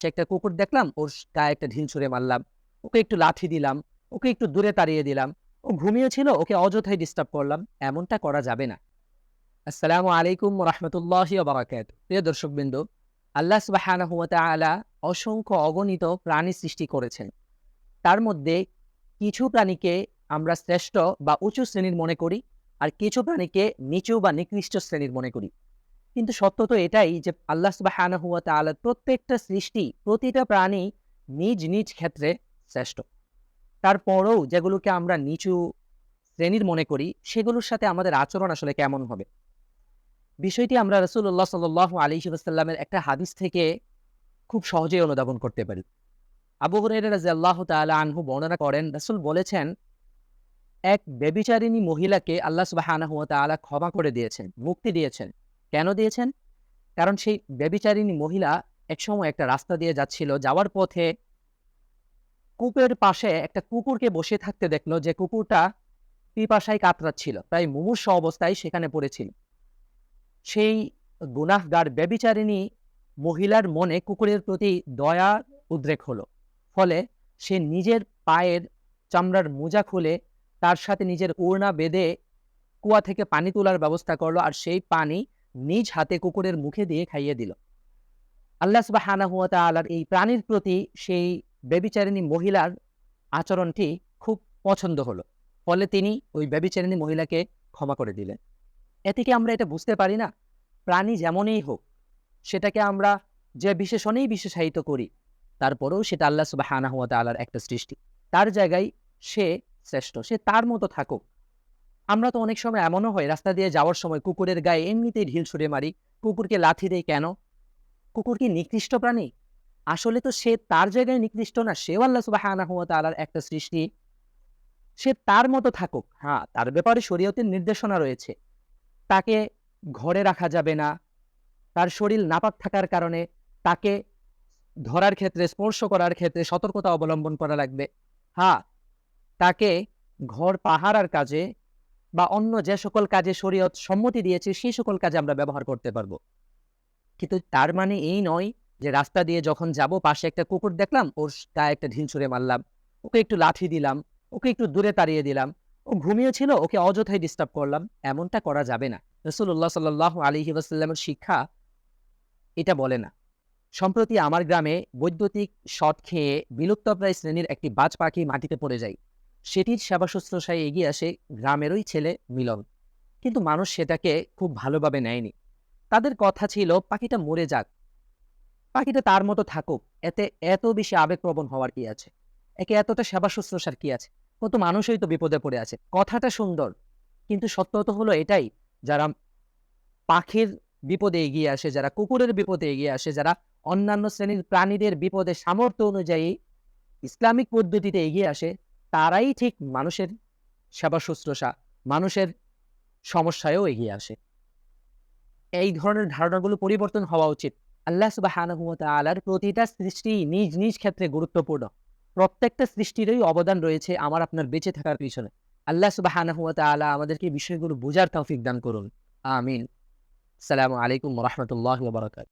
সে একটা কুকুর দেখলাম, ওর গায়ে একটা ঢিল ছুঁড়ে মারলাম। ওকে একটু লাঠি দিলাম, ওকে একটু দূরে তাড়িয়ে দিলাম। ও ঘুমিয়েছিল, ওকে অযথাই ডিস্টার্ব করলাম, এমনটা করা যাবে না। আসসালামু আলাইকুম রহমতুল্লাহি বারাকাত প্রিয় দর্শকবৃন্দ, আল্লাহ সুবাহানাহু ওয়া তাআলা অসংখ্য অগণিত প্রাণী সৃষ্টি করেছেন। তার মধ্যে কিছু প্রাণীকে আমরা শ্রেষ্ঠ বা উঁচু শ্রেণির মনে করি, আর কিছু প্রাণীকে নিচু বা নিকৃষ্ট শ্রেণির মনে করি। কিন্তু সত্য তো এটাই যে আল্লাহ সুবাহানাহু ওয়া তাআলার প্রত্যেকটা সৃষ্টি প্রতিটা প্রাণী নিজ নিজ ক্ষেত্রে শ্রেষ্ঠ। তারপরেও যেগুলোকে আমরা নিচু শ্রেণির মনে করি, সেগুলোর সাথে আমাদের আচরণ আসলে কেমন হবে? বিষয়টি আমরা রসুল্লাহ সাল আলী সাল্লামের একটা হাদিস থেকে খুব সহজেই অনুধাবন করতে পারি। আবু আল্লাহ তালা আনহু বর্ণনা করেন, রসুল বলেছেন, এক বেবিচারিণী মহিলাকে আল্লাহ তাআলা ক্ষমা করে দিয়েছেন, মুক্তি দিয়েছেন। কেন দিয়েছেন? কারণ সেই বেবিচারিণী মহিলা একসময় একটা রাস্তা দিয়ে যাচ্ছিল, যাওয়ার পথে কূপের পাশে একটা কুকুরকে বসে থাকতে দেখল, যে কুকুরটা পিপাসায় কাতরাচ্ছিল, প্রায় মুমূর্ষ অবস্থায় সেখানে পড়েছিল। সেই গুনাহগার ব্যবিচারিণী মহিলার মনে কুকুরের প্রতি দয়া, উদ্রেক হলো। ফলে সে নিজের পায়ের চামড়ার মোজা খুলে তার সাথে নিজের ওড়না বেঁধে কুয়া থেকে পানি তোলার ব্যবস্থা করল, আর সেই পানি নিজ হাতে কুকুরের মুখে দিয়ে খাইয়ে দিল। আল্লাহ সুবাহ আলার এই প্রাণীর প্রতি সেই ব্যবিচারিণী মহিলার আচরণটি খুব পছন্দ হলো। ফলে তিনি ওই ব্যবিচারিণী মহিলাকে ক্ষমা করে দিলেন। এতে কি আমরা এটা বুঝতে পারি না? প্রাণী যেমনই হোক, সেটাকে আমরা যে বিশেষণেই বিশেষায়িত করি, তারপরেও সেটা আল্লাহ সুবাহ আলার একটা সৃষ্টি। তার জায়গায় সে শ্রেষ্ঠ, সে তার মতো থাকুক। আমরা তো অনেক সময় এমনও হয়, রাস্তা দিয়ে যাওয়ার সময় কুকুরের গায়ে এমনিতেই ঢিল ছুঁড়ে মারি। কুকুরকে লাথি দেয় কেন? কুকুর কি নিকৃষ্ট প্রাণী? আসলে তো সে তার জায়গায় নিকৃষ্ট না, সেও আল্লাহ সুবাহ তালার একটা সৃষ্টি। সে তার মতো থাকুক। হ্যাঁ তার ব্যাপারে শরীয়তের নির্দেশনা রয়েছে। তাকে ঘরে রাখা যাবে না। তার শরীর নাপাক থাকার কারণে তাকে ধরার ক্ষেত্রে, স্পর্শ করার ক্ষেত্রে সতর্কতা অবলম্বন করা লাগবে। হ্যাঁ তাকে ঘর পাহারার কাজে বা অন্য যে সকল কাজে শরীয়ত সম্মতি দিয়েছে, সেই সকল কাজে আমরা ব্যবহার করতে পারব। কিন্তু তার মানে এই নয় যে রাস্তা দিয়ে যখন যাব, পাশে একটা কুকুর দেখলাম, ওর গায়ে একটা ঢিল ছুঁড়ে মারলাম, ওকে একটু লাঠি দিলাম, ওকে একটু দূরে তাড়িয়ে দিলাম, ও ঘুমিয়েছিল ওকে অযথাই ডিস্টার্ব করলাম, এমনটা করা যাবে না। রসুল্লাহ সাল্লাহ আলী ওয়াসাল্লামের শিক্ষা এটা বলে না। সম্প্রতি আমার গ্রামে বৈদ্যুতিক শট খেয়ে বিলুপ্তপ্রায় শ্রেণির একটি বাজ পাখি মাটিতে পড়ে যায়। সেটির সেবা শুশ্রূষায় এগিয়ে আসে গ্রামেরই ছেলে মিলন। কিন্তু মানুষ সেটাকে খুব ভালোভাবে নেয়নি। তাদের কথা ছিল, পাখিটা মরে যাক। পাখিটা তার মতো থাকুক। এতে এত বেশি আবেগপ্রবণ হওয়ার কি আছে? একে এতটা সেবা শুশ্রূষার কি আছে? কত মানুষই তো বিপদে পড়ে আছে। কথাটা সুন্দর, কিন্তু সত্য তো হলো এটাই, যারা পাখির বিপদে এগিয়ে আসে, যারা কুকুরের বিপদে এগিয়ে আসে, যারা অন্যান্য শ্রেণির প্রাণীদের বিপদে সামর্থ্য অনুযায়ী ইসলামিক পদ্ধতিতে এগিয়ে আসে তারাই ঠিক মানুষের সেবা শুশ্রূষা, মানুষের সমস্যায়ও এগিয়ে আসে। এই ধরনের ধারণাগুলো পরিবর্তন হওয়া উচিত। আল্লাহ সুবাহ আলার প্রতিটা সৃষ্টি নিজ নিজ ক্ষেত্রে গুরুত্বপূর্ণ। প্রত্যেকটা সৃষ্টিরই অবদান রয়েছে আমার, আপনার বেঁচে থাকার পিছনে। আল্লাহ সুবাহ আলা আমাদেরকে বিষয়গুলো বোঝার তৌফিক দান করুন। আমিন। সালামু আলাইকুম রহমতুল্লাহ বারকাত